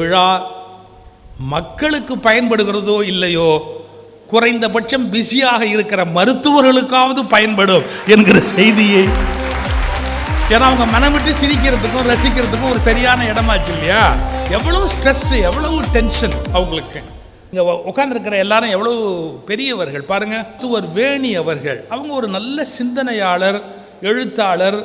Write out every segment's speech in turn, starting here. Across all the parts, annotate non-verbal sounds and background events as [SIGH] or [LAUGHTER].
விழா மக்களுக்கு பயன்படுகிறதோ இல்லையோ குறைந்தபட்சம் பிஸியாக இருக்கிற மருத்துவர்களுக்காவது பயன்படும் என்கிற செய்தியை. ஏன்னா அவங்க மனம் விட்டு சிரிக்கிறதுக்கும் ரசிக்கிறதுக்கும் ஒரு சரியான இடமாச்சு இல்லையா? எவ்வளவு ஸ்ட்ரெஸ் எவ்வளவு டென்ஷன் அவங்களுக்கு. இங்கே உட்காந்துருக்கிற எல்லாரும் எவ்வளவு பெரியவர்கள். பாருங்க துவர் வேணி அவர்கள். அவங்க ஒரு நல்ல சிந்தனையாளர் எழுத்தாளர்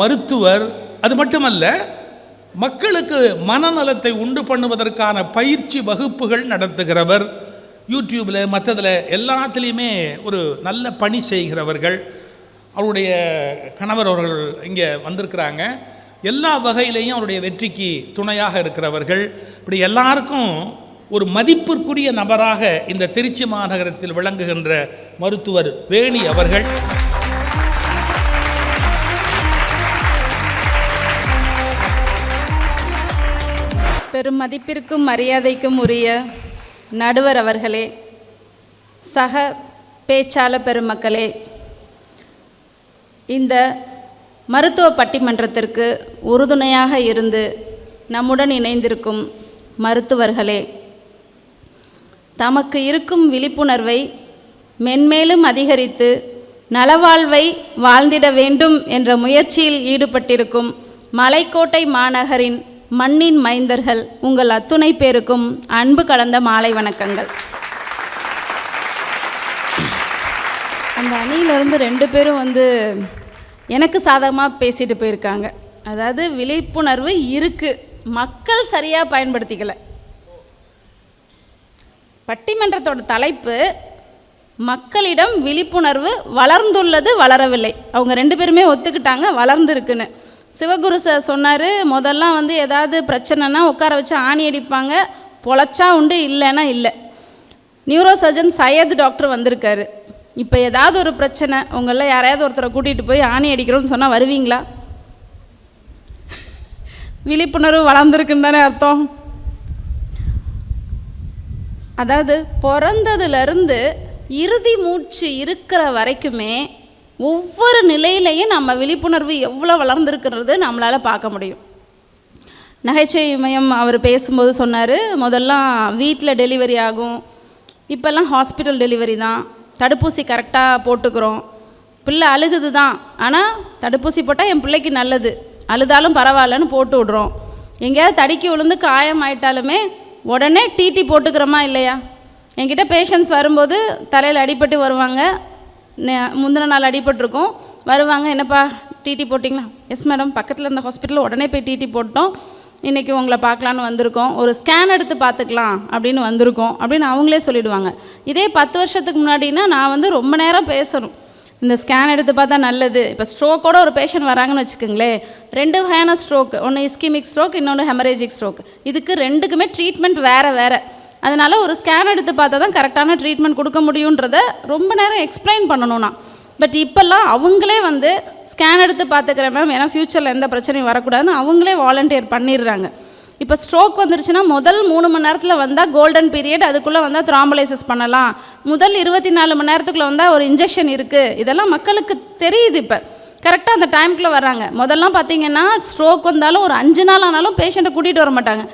மருத்துவர். அது மட்டுமல்ல மக்களுக்கு மனநலத்தை உண்டு பண்ணுவதற்கான பயிற்சி வகுப்புகள் நடத்துகிறவர். யூடியூப்பில் மற்றதில் எல்லாத்துலேயுமே ஒரு நல்ல பணி செய்கிறவர்கள். அவருடைய கணவர் அவர்கள் இங்கே வந்திருக்கிறாங்க. எல்லா வகையிலையும் அவருடைய வெற்றிக்கு துணையாக இருக்கிறவர்கள். இப்படி எல்லாருக்கும் ஒரு மதிப்பிற்குரிய நபராக இந்த திருச்சி மாநகரத்தில் விளங்குகின்ற மருத்துவர் வேணி அவர்கள். பெரும் மதிப்பிற்கும் மரியாதைக்கும் உரிய நடுவர் அவர்களே சக பேச்சாள பெருமக்களே இந்த மருத்துவ பட்டிமன்றத்திற்கு உறுதுணையாக இருந்து நம்முடன் இணைந்திருக்கும் மருத்துவர்களே தமக்கு இருக்கும் விழிப்புணர்வை மென்மேலும் அதிகரித்து நலவாழ்வை வாழ்ந்திட வேண்டும் என்ற முயற்சியில் ஈடுபட்டிருக்கும் மலைக்கோட்டை மாநகரின் மண்ணின் மைந்தர்கள் உங்கள் அத்துணை பேருக்கும் அன்பு கலந்த மாலை வணக்கங்கள். அந்த அணியிலிருந்து ரெண்டு பேரும் வந்து எனக்கு சாதகமாக பேசிட்டு போயிருக்காங்க. அதாவது விழிப்புணர்வு இருக்குது மக்கள் சரியாக பயன்படுத்திக்கல. பட்டிமன்றத்தோட தலைப்பு மக்களிடம் விழிப்புணர்வு வளர்ந்துள்ளது வளரவில்லை. அவங்க ரெண்டு பேருமே ஒத்துக்கிட்டாங்க வளர்ந்துருக்குன்னு. சிவகுரு சார் சொன்னார் முதல்லாம் வந்து ஏதாவது பிரச்சனைனா உட்கார வச்சு ஆணி அடிப்பாங்க பொழைச்சா உண்டு இல்லைன்னா இல்லை. நியூரோ சர்ஜன் சையத் டாக்டர் வந்திருக்காரு. இப்போ ஏதாவது ஒரு பிரச்சனை உங்களில் யாரையாவது ஒருத்தரை கூட்டிகிட்டு போய் ஆணி அடிக்கிறோம்னு சொன்னால் வருவீங்களா? [LAUGHS] விழிப்புணர்வு வளர்ந்துருக்குன்னு தானே அர்த்தம். அதாவது பிறந்ததுலேருந்து இறுதி மூச்சு இருக்கிற வரைக்குமே ஒவ்வொரு நிலையிலையும் நம்ம விழிப்புணர்வு எவ்வளோ வளர்ந்துருக்குன்றது நம்மளால் பார்க்க முடியும். நகைச்சுவை மையம் அவர் பேசும்போது சொன்னார் முதல்லாம் வீட்டில் டெலிவரி ஆகும். இப்போல்லாம் ஹாஸ்பிட்டல் டெலிவரி தான். தடுப்பூசி கரெக்டாக போட்டுக்கிறோம். பிள்ளை அழுகுது தான் ஆனால் தடுப்பூசி போட்டால் என் பிள்ளைக்கு நல்லது. அழுதாலும் பரவாயில்லன்னு போட்டு விட்றோம். எங்கேயாவது தடுக்கி விழுந்து காயம் ஆயிட்டாலுமே உடனே டிடி போட்டுக்கிறோமா இல்லையா? என்கிட்ட பேஷண்ட்ஸ் வரும்போது தலையில் அடிபட்டு வருவாங்க. முந்தின நாள் அடிபட்டிருக்கோம். வருவாங்க என்னப்பா டிடி போட்டிங்களா? எஸ் மேடம் பக்கத்தில் இருந்த ஹாஸ்பிட்டலில் உடனே போய் டிடி போட்டோம். இன்றைக்கி உங்களை பார்க்கலான்னு வந்திருக்கோம். ஒரு ஸ்கேன் எடுத்து பார்த்துக்கலாம் அப்படின்னு வந்திருக்கோம். அப்படின்னு அவங்களே சொல்லிவிடுவாங்க இதே பத்து வருஷத்துக்கு முன்னாடினா நான் வந்து ரொம்ப நேரம் பேசணும். இந்த ஸ்கேன் எடுத்து பார்த்தா நல்லது. இப்போ ஸ்ட்ரோக்கோட ஒரு பேஷண்ட் வராங்கன்னு வச்சுக்கோங்களேன். ரெண்டு வகையான ஸ்ட்ரோக் ஒன்று இஸ்கிமிக் ஸ்ட்ரோக் இன்னொன்று ஹெமரேஜிக் ஸ்ட்ரோக் இதுக்கு ரெண்டுக்குமே ட்ரீட்மெண்ட் வேறு வேறு. அதனால ஒரு ஸ்கேன் எடுத்து பார்த்தா தான் கரெக்டான ட்ரீட்மெண்ட் கொடுக்க முடியுன்றத ரொம்ப நேரம் எக்ஸ்பிளைன் பண்ணணும்னா. பட் இப்போல்லாம் அவங்களே வந்து ஸ்கேன் எடுத்து பார்த்துக்கிறேன் மேம் ஏன்னா ஃப்யூச்சரில் எந்த பிரச்சனையும் வரக்கூடாதுன்னு அவங்களே வாலண்டியர் பண்ணிடுறாங்க. இப்போ ஸ்ட்ரோக் வந்துருச்சுன்னா முதல் மூணு மணி நேரத்தில் வந்தால் கோல்டன் பீரியட் அதுக்குள்ளே வந்தால் த்ராம்பலைசஸ் பண்ணலாம். முதல் இருபத்தி நாலு மணி நேரத்துக்குள்ளே வந்தால் ஒரு இன்ஜெக்ஷன் இருக்குது இதெல்லாம் மக்களுக்கு தெரியுது இப்போ. கரெக்டாக அந்த டைம்குள்ளே வர்றாங்க. முதல்லாம் பார்த்தீங்கன்னா ஸ்ட்ரோக் வந்தாலும் ஒரு அஞ்சு நாள் ஆனாலும் பேஷண்ட்டை கூட்டிகிட்டு வர மாட்டாங்க.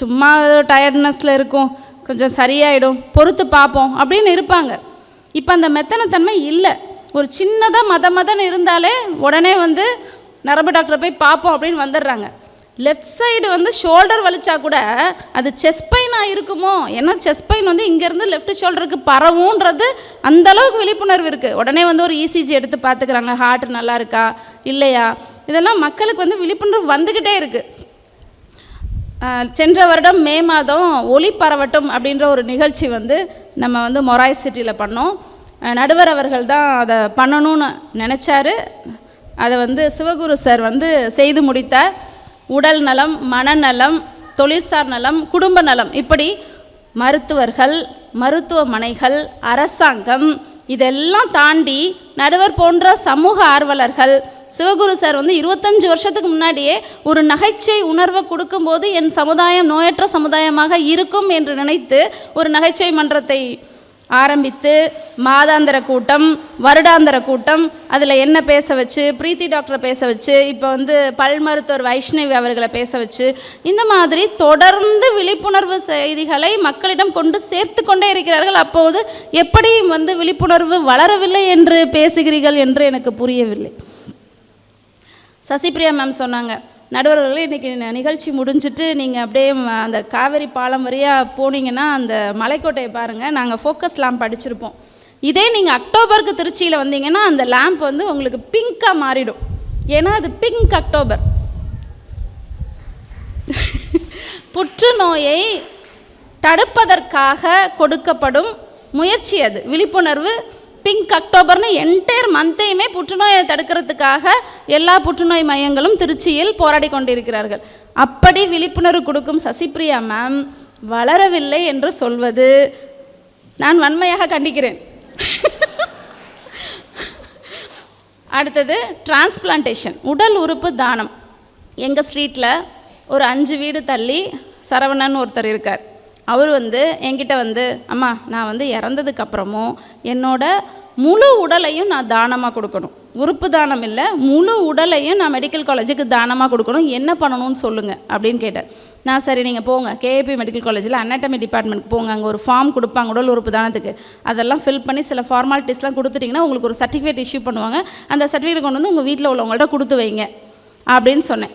சும்மா டயர்ட்னஸில் இருக்கும். கொஞ்சம் சரியாயிடும் பொறுத்து பார்ப்போம் அப்படின்னு இருப்பாங்க. இப்போ அந்த மெத்தனத்தன்மை இல்லை. ஒரு சின்னதாக மத மதன்னு இருந்தாலே உடனே வந்து நரம்பு டாக்டரை போய் பார்ப்போம் அப்படின்னு வந்துடுறாங்க. லெஃப்ட் சைடு வந்து ஷோல்டர் வலிச்சா கூட அது செஸ்ட் பெயினாக இருக்குமோ ஏன்னா செஸ்ட் பெயின் வந்து இங்கேருந்து லெஃப்ட் ஷோல்டருக்கு பரவுன்றது அந்த அளவுக்கு விழிப்புணர்வு இருக்குது உடனே வந்து ஒரு இசிஜி எடுத்து பார்த்துக்கிறாங்க. ஹார்ட் நல்லா இருக்கா? இல்லையா? இதெல்லாம் மக்களுக்கு வந்து விழிப்புணர்வு வந்துக்கிட்டே இருக்குது சென்ற வருடம் மே மாதம் ஒளி பரவட்டும் அப்படின்ற ஒரு நிகழ்ச்சி வந்து நம்ம வந்து மொராய் சிட்டியில் பண்ணோம். நடுவர் அவர்கள் தான் அதை பண்ணணும்னு நினச்சாரு. அதை வந்து சிவகுரு சார் வந்து செய்து முடித்தார். உடல் நலம் மனநலம் தொழிற்சார் நலம் குடும்ப நலம் இப்படி மருத்துவர்கள் மருத்துவமனைகள் அரசாங்கம் இதெல்லாம் தாண்டி நடுவர் போன்ற சமூக ஆர்வலர்கள் சிவகுரு சார் வந்து இருபத்தஞ்சு வருஷத்துக்கு முன்னாடியே ஒரு நகைச்சுவை உணர்வை கொடுக்கும்போது என் சமுதாயம் நோயற்ற சமுதாயமாக இருக்கும் என்று நினைத்து ஒரு நகைச்சுவை மன்றத்தை ஆரம்பித்து மாதாந்திர கூட்டம் வருடாந்திர கூட்டம் அதில் என்ன பேச வச்சு பிரீத்தி டாக்டரை பேச வச்சு இப்போ வந்து பல் மருத்துவர் வைஷ்ணவி அவர்களை பேச வச்சு இந்த மாதிரி தொடர்ந்து விழிப்புணர்வு செய்திகளை மக்களிடம் கொண்டு சேர்த்து கொண்டே இருக்கிறார்கள். அப்போது எப்படி வந்து விழிப்புணர்வு வளரவில்லை என்று பேசுகிறீர்கள் என்று எனக்கு புரியவில்லை. சசிபிரியா மேம் சொன்னாங்க நடுவர்களே இன்றைக்கி நிகழ்ச்சி முடிஞ்சிட்டு நீங்கள் அப்படியே அந்த காவேரி பாலம் வழியாக போனீங்கன்னா அந்த மலைக்கோட்டையை பாருங்கள் நாங்கள் ஃபோக்கஸ் லேம்ப் அடிச்சிருப்போம். இதே நீங்கள் அக்டோபருக்கு திருச்சியில் வந்தீங்கன்னா அந்த லேம்ப் வந்து உங்களுக்கு பிங்க்காக மாறிடும். ஏன்னா அது பிங்க் அக்டோபர். [LAUGHS] புற்றுநோயை தடுப்பதற்காக கொடுக்கப்படும் முயற்சி அது. விழிப்புணர்வு பிங்க் அக்டோபர்னு என்டையர் மந்த்தையுமே புற்றுநோயை தடுக்கிறதுக்காக எல்லா புற்றுநோய் மையங்களும் திருச்சியில் போராடி கொண்டிருக்கிறார்கள். அப்படி விழிப்புணர்வு கொடுக்கும் சசிப்ரியா மேம் வளரவில்லை என்று சொல்வது. நான் வன்மையாக கண்டிக்கிறேன். அடுத்தது டிரான்ஸ்பிளான்டேஷன் உடல் உறுப்பு தானம். எங்கள் ஸ்ட்ரீட்டில் ஒரு அஞ்சு வீடு தள்ளி சரவணன் ஒருத்தர் இருக்கார். அவர் வந்து என்கிட்ட வந்து அம்மா நான் வந்து இறந்ததுக்கு அப்புறமும் என்னோட முழு உடலையும் நான் தானமாக கொடுக்கணும். உறுப்பு தானம் இல்லை முழு உடலையும் நான் மெடிக்கல் காலேஜுக்கு தானமாக கொடுக்கணும். என்ன பண்ணணும்னு சொல்லுங்கள் அப்படின்னு கேட்டேன் நான் சரி நீங்கள் போங்க. கேஏபி மெடிக்கல் காலேஜில் அனாட்டமி டிபார்ட்மெண்ட்க்கு போங்க. அங்கே ஒரு ஃபார்ம் கொடுப்பாங்க உடல் உறுப்பு தானத்துக்கு. அதெல்லாம் ஃபில் பண்ணி சில ஃபார்மாலிட்டிஸ்லாம் கொடுத்துட்டிங்கன்னா உங்களுக்கு ஒரு சர்டிஃபிகேட் இஷ்யூ பண்ணுவாங்க. அந்த சர்டிஃபிகேட் கொண்டு வந்து உங்கள் வீட்டில் உள்ளவங்கள்ட்ட கொடுத்து வைங்க அப்படின்னு சொன்னேன்.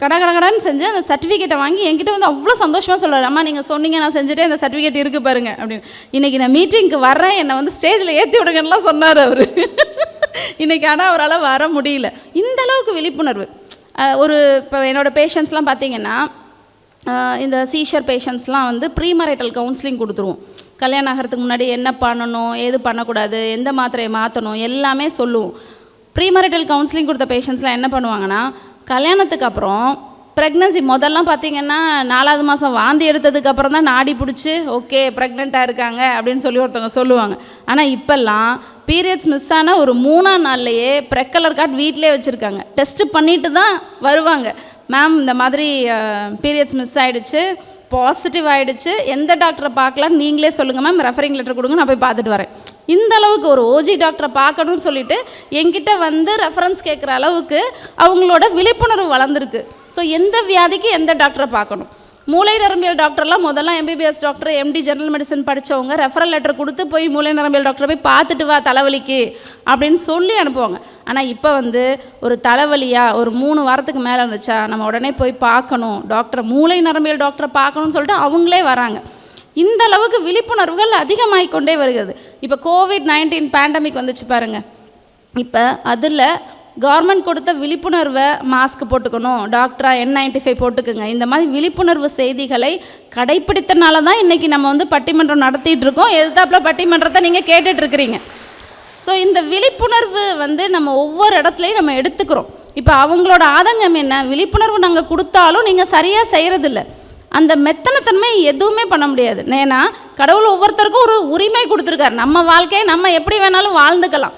கட கட செஞ்சு அந்த சர்டிஃபிகேட்டை வாங்கி என்கிட்ட வந்து அவ்வளோ சந்தோஷமாக சொல்றாரு. அம்மா நீங்கள் சொன்னீங்க நான் செஞ்சுட்டே அந்த சர்டிஃபிகேட் இருக்குது பாருங்க அப்படின்னு. இன்றைக்கி நான் மீட்டிங்க்கு வரேன் என்னை வந்து ஸ்டேஜில் ஏற்றி விடுங்கன்னுலாம் சொன்னார் அவர். [LAUGHS] இன்றைக்கி ஆனால் அவரால் வர முடியல. இந்த அளவுக்கு விழிப்புணர்வு. ஒரு இப்போ என்னோடய பேஷண்ட்ஸ்லாம் பார்த்தீங்கன்னா இந்த சீஷர் பேஷண்ட்ஸ்லாம் வந்து ப்ரீமரைட்டல் கவுன்சிலிங் கொடுத்துருவோம். கல்யாணம் ஆகிறதுக்கு முன்னாடி என்ன பண்ணணும் ஏது பண்ணக்கூடாது எந்த மாத்திரையை மாற்றணும் எல்லாமே சொல்லுவோம். ப்ரீமரைட்டல் கவுன்சிலிங் கொடுத்த பேஷண்ட்ஸ்லாம் என்ன பண்ணுவாங்கன்னா கல்யாணத்துக்கு அப்புறம் ப்ரெக்னன்சி முதல்லாம் பார்த்தீங்கன்னா நாலாவது மாதம் வாந்தி எடுத்ததுக்கப்புறம் தான் நாடி பிடிச்சி ஓகே ப்ரெக்னெண்ட்டாக இருக்காங்க அப்படின்னு சொல்லி ஒருத்தவங்க சொல்லுவாங்க. ஆனால் இப்போல்லாம் பீரியட்ஸ் மிஸ் ஆன ஒரு மூணாம் நாள்லையே ப்ரெக்கலர் கார்டு வீட்டிலே வச்சுருக்காங்க. டெஸ்ட் பண்ணிட்டு தான் வருவாங்க. மேம் இந்த மாதிரி பீரியட்ஸ் மிஸ் ஆகிடுச்சு பாசிட்டிவ் ஆகிடுச்சு எந்த டாக்டரை பார்க்கலாம் நீங்களே சொல்லுங்கள் மேம் ரெஃபரிங் லெட்டர் கொடுங்க நான் போய் பார்த்துட்டு வரேன். இந்த அளவுக்கு ஒரு ஓஜி டாக்டரை பார்க்கணும்னு சொல்லிட்டு என்கிட்ட வந்து ரெஃபரன்ஸ் கேட்குற அளவுக்கு அவங்களோட விழிப்புணர்வு வளர்ந்துருக்கு. ஸோ எந்த வியாதிக்கு எந்த டாக்டரை பார்க்கணும்? மூளை நரம்பியல் டாக்டர்லாம் முதல்ல MBBS doctor MD general medicine படித்தவங்க ரெஃபரல் லெட்டர் கொடுத்து போய் மூளை நரம்பியல் டாக்டரை போய் பார்த்துட்டு வா தலைவலிக்கு அப்படின்னு சொல்லி அனுப்புவாங்க. ஆனால் இப்போ வந்து ஒரு தலைவலியாக ஒரு மூணு வாரத்துக்கு மேலே இருந்துச்சா நம்ம உடனே போய் பார்க்கணும். டாக்டரை மூளை நரம்பியல் டாக்டரை பார்க்கணும்னு சொல்லிட்டு அவங்களே வராங்க. இந்த அளவுக்கு விழிப்புணர்வுகள் அதிகமாகிக் கொண்டே வருகிறது. இப்போ கோவிட் நைன்டீன் பேண்டமிக் வந்துச்சு பாருங்கள் இப்போ அதில் கவர்மெண்ட் கொடுத்த விழிப்புணர்வை மாஸ்க் போட்டுக்கணும் டாக்டரா என் நைன்டி ஃபைவ் போட்டுக்குங்க. இந்த மாதிரி விழிப்புணர்வு செய்திகளை கடைப்பிடித்தனால தான் இன்றைக்கி நம்ம வந்து பட்டிமன்றம் நடத்திட்டு இருக்கோம். எதிர்த்தாப்புல பட்டிமன்றத்தை நீங்கள் கேட்டுட்ருக்கிறீங்க ஸோ இந்த விழிப்புணர்வு வந்து நம்ம ஒவ்வொரு இடத்துலையும் நம்ம எடுத்துக்கிறோம். இப்போ அவங்களோட ஆதங்கம் என்ன? விழிப்புணர்வு நாங்கள் கொடுத்தாலும் நீங்கள் சரியாக செய்கிறதில்ல அந்த மெத்தனத்தன்மை எதுவுமே பண்ண முடியாது. ஏன்னா கடவுள் ஒவ்வொருத்தருக்கும் ஒரு உரிமை கொடுத்துருக்காரு. நம்ம வாழ்க்கையை நம்ம எப்படி வேணாலும் வாழ்ந்துக்கலாம்.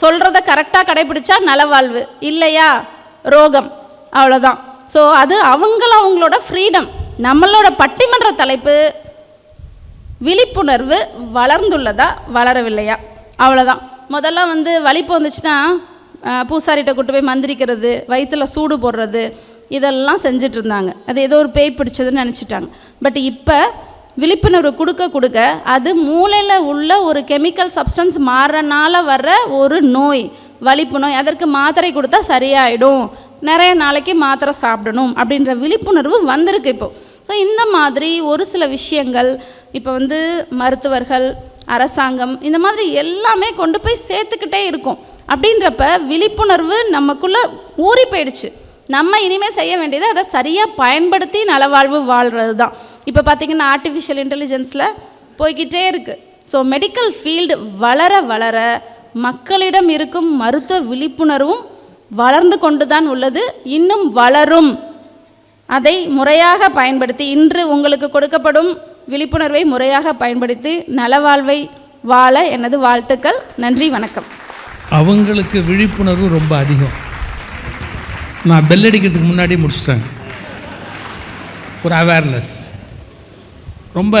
சொல்கிறத கரெக்டாக கடைபிடிச்சா நலவாழ்வு இல்லையா? ரோகம். அவ்வளோதான் ஸோ அது அவங்கள அவங்களோட ஃப்ரீடம் நம்மளோட பட்டிமன்ற தலைப்பு விழிப்புணர்வு வளர்ந்துள்ளதா வளரவில்லையா? அவ்வளோதான் முதல்ல வந்து வலிப்பு வந்துச்சுன்னா பூசாரிகிட்ட கூட்டு போய் மந்திரிக்கிறது வயிற்றுல சூடு போடுறது இதெல்லாம் செஞ்சுட்டு இருந்தாங்க அது ஏதோ ஒரு பேய் பிடிச்சதுன்னு நினச்சிட்டாங்க. பட் இப்போ விழிப்புணர்வு கொடுக்க கொடுக்க அது மூளையில் உள்ள ஒரு கெமிக்கல் சப்ஸ்டன்ஸ் மாறுறனால வர்ற ஒரு நோய் வலிப்பு நோய் அதற்கு மாத்திரை கொடுத்தா சரியாயிடும். நிறைய நாளைக்கு மாத்திரை சாப்பிடணும் அப்படின்ற விழிப்புணர்வு வந்திருக்கு இப்போ. ஸோ இந்த மாதிரி ஒரு சில விஷயங்கள் இப்போ வந்து மருத்துவர்கள் அரசாங்கம் இந்த மாதிரி எல்லாமே கொண்டு போய் சேர்த்துக்கிட்டே இருக்கும். அப்படின்றப்ப விழிப்புணர்வு நமக்குள்ளே ஊறி போயிடுச்சு. நம்ம இனிமேல் செய்ய வேண்டியது அதை சரியாக பயன்படுத்தி நலவாழ்வு வாழ்கிறது தான் இப்போ பார்த்திங்கன்னா ஆர்டிஃபிஷியல் இன்டெலிஜென்ஸில் போய்கிட்டே இருக்குது ஸோ மெடிக்கல் ஃபீல்டு வளர வளர மக்களிடம் இருக்கும் மருத்துவ விழிப்புணர்வும் வளர்ந்து கொண்டு தான் உள்ளது. இன்னும் வளரும். அதை முறையாக பயன்படுத்தி இன்று உங்களுக்கு கொடுக்கப்படும் விழிப்புணர்வை முறையாக பயன்படுத்தி நலவாழ்வை வாழ எனது வாழ்த்துக்கள். நன்றி வணக்கம். அவங்களுக்கு விழிப்புணர்வு ரொம்ப அதிகம். நான் பெல் அடிக்கிறதுக்கு முன்னாடி முடிச்சிட்டேன். ஒரு அவேர்னஸ் ரொம்ப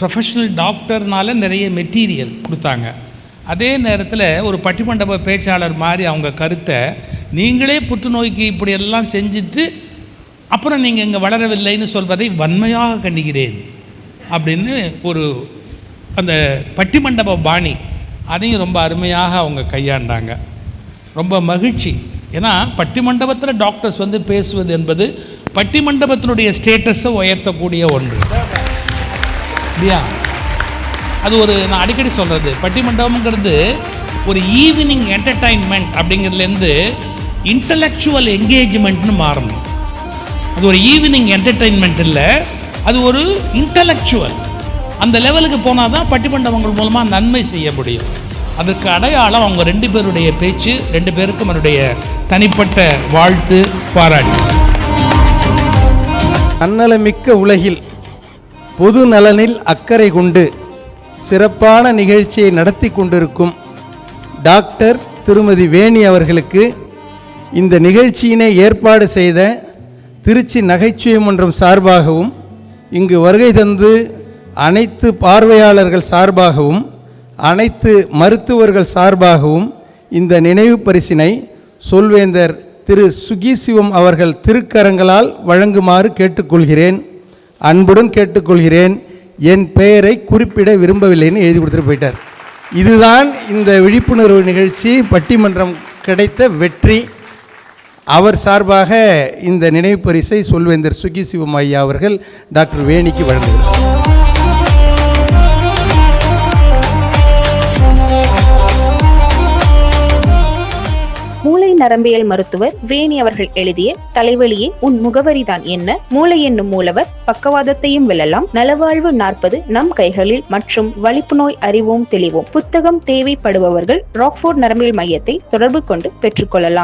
ப்ரொஃபஷனல் டாக்டர்னால நிறைய மெட்டீரியல் கொடுத்தாங்க. அதே நேரத்தில் ஒரு பட்டிமண்டப பேச்சாளர் மாதிரி அவங்க கருத்தை நீங்களே புற்றுநோய்க்கு இப்படியெல்லாம் செஞ்சுட்டு அப்புறம் நீங்கள் இங்கே வளரவில்லைன்னு சொல்வதை வன்மையாக கண்டிக்கிறேன். அப்படின்னு ஒரு அந்த பட்டிமண்டப பாணி அதையும் ரொம்ப அருமையாக அவங்க கையாண்டாங்க. ரொம்ப மகிழ்ச்சி. ஏன்னா பட்டிமண்டபத்தில் டாக்டர்ஸ் வந்து பேசுவது என்பது பட்டிமண்டபத்தினுடைய ஸ்டேட்டஸை உயர்த்தக்கூடிய ஒன்று. இல்லையா? அது ஒரு நான் அடிக்கடி சொல்கிறது பட்டிமண்டபம்ங்கிறது ஒரு ஈவினிங் என்டர்டைன்மெண்ட் அப்படிங்கிறதுலேருந்து இன்டலெக்சுவல் என்கேஜ்மெண்ட்னு மாறணும். அது ஒரு ஈவினிங் என்டர்டெயின்மெண்ட் இல்லை அது ஒரு இன்டலெக்சுவல் அந்த லெவலுக்கு போனால் தான் பட்டிமண்டபங்கள் மூலமாக நன்மை செய்ய முடியும். அதற்கு அடையாளம் அவங்க ரெண்டு பேருடைய பேச்சு ரெண்டு பேருக்கும் அவருடைய தனிப்பட்ட வாழ்த்து பாராட்டு. தன்னலமிக்க உலகில் பொது நலனில் அக்கறை கொண்டு சிறப்பான நிகழ்ச்சியை நடத்தி கொண்டிருக்கும் டாக்டர் திருமதி வேணி அவர்களுக்கு இந்த நிகழ்ச்சியினை ஏற்பாடு செய்த திருச்சி நகைச்சுவை மன்றம் சார்பாகவும் இங்கு வருகை தந்து அனைத்து பார்வையாளர்கள் சார்பாகவும் அனைத்து மருத்துவர்கள் சார்பாகவும் இந்த நினைவு பரிசினை சொல்வேந்தர் திரு சுகீசிவம் அவர்கள் திருக்கரங்களால் வழங்குமாறு கேட்டுக்கொள்கிறேன். அன்புடன் கேட்டுக்கொள்கிறேன். என் பெயரை குறிப்பிட விரும்பவில்லைன்னு எழுதி கொடுத்துட்டு போயிட்டார். இதுதான் இந்த விழிப்புணர்வு நிகழ்ச்சி. பட்டிமன்றம் கிடைத்த வெற்றி. அவர் சார்பாக இந்த நினைவு பரிசை சொல்வேந்தர் சுகீசிவம் ஐயா அவர்கள் டாக்டர் வேணிக்கு வழங்குகிறார். நரம்பியல் மருத்துவர் வேணி அவர்கள் எழுதிய தலைவலியே உன் முகவரிதான் என்ன? மூளை என்னும் மூலவர் பக்கவாதத்தையும் வெல்லலாம். நலவாழ்வு நாற்பது நம் கைகளில் மற்றும் வலிப்பு நோய் அறிவோம் தெளிவோம். புத்தகம் தேவைப்படுபவர்கள் ராக்ஃபோர்ட் நரம்பியல் மையத்தை தொடர்பு கொண்டு பெற்றுக்கொள்ளலாம்.